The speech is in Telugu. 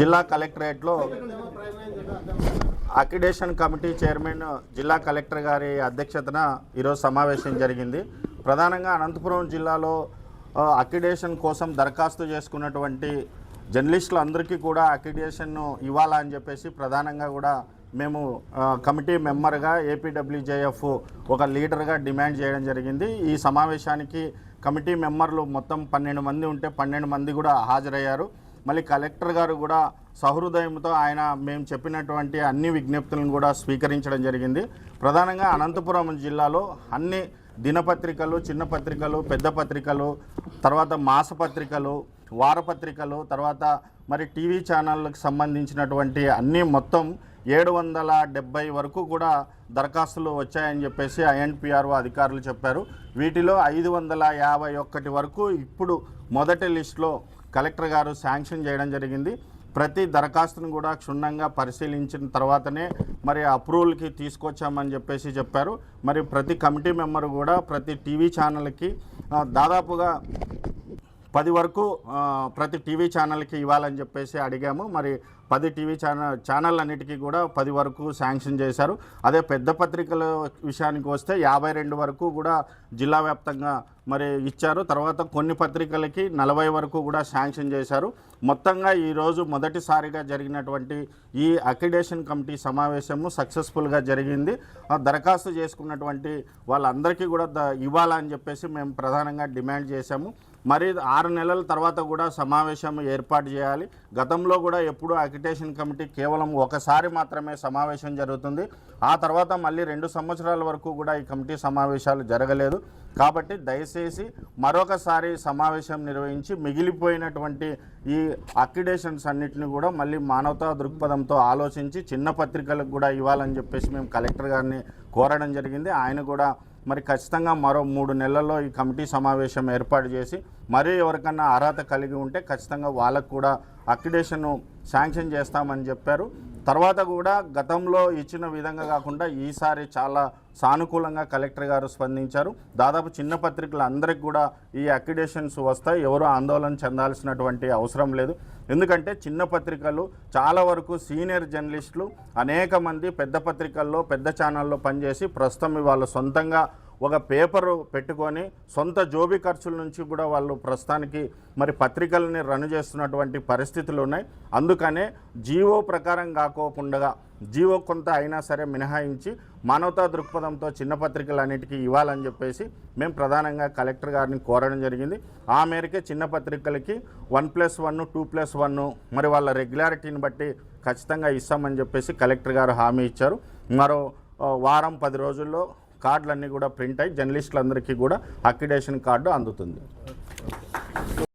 జిల్లా కలెక్టరేట్లో అక్రిడేషన్ కమిటీ చైర్మన్ జిల్లా కలెక్టర్ గారి అధ్యక్షతన ఈరోజు సమావేశం జరిగింది. ప్రధానంగా అనంతపురం జిల్లాలో అక్రిడేషన్ కోసం దరఖాస్తు చేసుకున్నటువంటి జర్నలిస్టులు అందరికీ కూడా అక్రిడేషన్ ఇవ్వాలని చెప్పేసి ప్రధానంగా కూడా మేము కమిటీ మెంబర్గా ఏపీడబ్ల్యూజేఎఫ్ ఒక లీడర్గా డిమాండ్ చేయడం జరిగింది. ఈ సమావేశానికి కమిటీ మెంబర్లు మొత్తం పన్నెండు మంది ఉంటే పన్నెండు మంది కూడా హాజరయ్యారు. మళ్ళీ కలెక్టర్ గారు కూడా సహృదయంతో ఆయన మేము చెప్పినటువంటి అన్ని విజ్ఞప్తులను కూడా స్వీకరించడం జరిగింది. ప్రధానంగా అనంతపురం జిల్లాలో అన్ని దినపత్రికలు చిన్న పత్రికలు పెద్ద పత్రికలు తర్వాత మాసపత్రికలు వారపత్రికలు తర్వాత మరి టీవీ ఛానళ్ళకు సంబంధించినటువంటి అన్నీ మొత్తం ఏడు వందల డెబ్బై వరకు కూడా దరఖాస్తులు వచ్చాయని చెప్పేసి ఐఎన్పిఆర్ఓ అధికారులు చెప్పారు. వీటిలో ఐదు వందల యాభై ఒక్కటి వరకు ఇప్పుడు మొదటి లిస్టులో కలెక్టర్ గారు శాంక్షన్ చేయడం జరిగింది. ప్రతి దరఖాస్తును కూడా క్షుణ్ణంగా పరిశీలించిన తర్వాతనే మరి అప్రూవల్కి తీసుకొచ్చామని చెప్పేసి చెప్పారు. మరి ప్రతి కమిటీ మెంబర్ కూడా ప్రతి టీవీ ఛానల్కి దాదాపుగా పది వరకు ప్రతి టీవీ ఛానల్కి ఇవ్వాలని చెప్పేసి అడిగాము. మరి పది టీవీ ఛానల్ ఛానల్ అన్నిటికీ కూడా పది వరకు శాంక్షన్ చేశారు. అదే పెద్ద పత్రికల విషయానికి వస్తే యాభై రెండు వరకు కూడా జిల్లా వ్యాప్తంగా మరి ఇచ్చారు. తర్వాత కొన్ని పత్రికలకి నలభై వరకు కూడా శాంక్షన్ చేశారు. మొత్తంగా ఈరోజు మొదటిసారిగా జరిగినటువంటి ఈ అక్రిడేషన్ కమిటీ సమావేశము సక్సెస్ఫుల్గా జరిగింది. దరఖాస్తు చేసుకున్నటువంటి వాళ్ళందరికీ కూడా ద ఇవ్వాలని చెప్పేసి మేము ప్రధానంగా డిమాండ్ చేశాము. మరి ఆరు నెలల తర్వాత కూడా సమావేశం ఏర్పాటు చేయాలి. గతంలో కూడా ఎప్పుడు అక్రిటేషన్ కమిటీ కేవలం ఒకసారి మాత్రమే సమావేశం జరుగుతుంది. ఆ తర్వాత మళ్ళీ రెండు సంవత్సరాల వరకు కూడా ఈ కమిటీ సమావేశాలు జరగలేదు. కాబట్టి దయచేసి మరొకసారి సమావేశం నిర్వహించి మిగిలిపోయినటువంటి ఈ అక్రిడేషన్స్ అన్నిటిని కూడా మళ్ళీ మానవతా దృక్పథంతో ఆలోచించి చిన్న పత్రికలకు కూడా ఇవ్వాలని చెప్పేసి మేము కలెక్టర్ గారిని కోరడం జరిగింది. ఆయన కూడా మరి ఖచ్చితంగా మరో మూడు నెలల్లో ఈ కమిటీ సమావేశం ఏర్పాటు చేసి మరీ ఎవరికన్నా అర్హత కలిగి ఉంటే ఖచ్చితంగా వాళ్ళకు కూడా అక్రిడేషన్ శాంక్షన్ చేస్తామని చెప్పారు. తర్వాత కూడా గతంలో ఇచ్చిన విధంగా కాకుండా ఈసారి చాలా సానుకూలంగా కలెక్టర్ గారు స్పందించారు. దాదాపు చిన్న పత్రికలు అందరికి కూడా ఈ అక్రిడేషన్స్ వస్తాయి. ఎవరు ఆందోళన చెందాల్సినటువంటి అవసరం లేదు. ఎందుకంటే చిన్న పత్రికలు చాలా వరకు సీనియర్ జర్నలిస్టులు అనేక మంది పెద్ద పత్రికల్లో పెద్ద ఛానల్లో పనిచేసి ప్రస్తుతం వాళ్ళు సొంతంగా ఒక పేపరు పెట్టుకొని సొంత జోబీ ఖర్చుల నుంచి కూడా వాళ్ళు ప్రస్తుతానికి మరి పత్రికల్ని రన్ చేస్తున్నటువంటి పరిస్థితులు ఉన్నాయి. అందుకనే జీవో ప్రకారం కాకోకుండా జీవో కొంత అయినా సరే మినహాయించి మానవతా దృక్పథంతో చిన్న పత్రికలు అన్నిటికీ ఇవ్వాలని చెప్పేసి మేము ప్రధానంగా కలెక్టర్ గారిని కోరడం జరిగింది. ఆ మేరకే చిన్న పత్రికలకి one plus one two plus one మరి వాళ్ళ రెగ్యులారిటీని బట్టి ఖచ్చితంగా ఇస్తామని చెప్పేసి కలెక్టర్ గారు హామీ ఇచ్చారు. మరో వారం పది రోజుల్లో కార్డులన్నీ కూడా ప్రింట్ అయ్యి జర్నలిస్టులందరికీ కూడా అక్రిడేషన్ కార్డు అందుతుంది.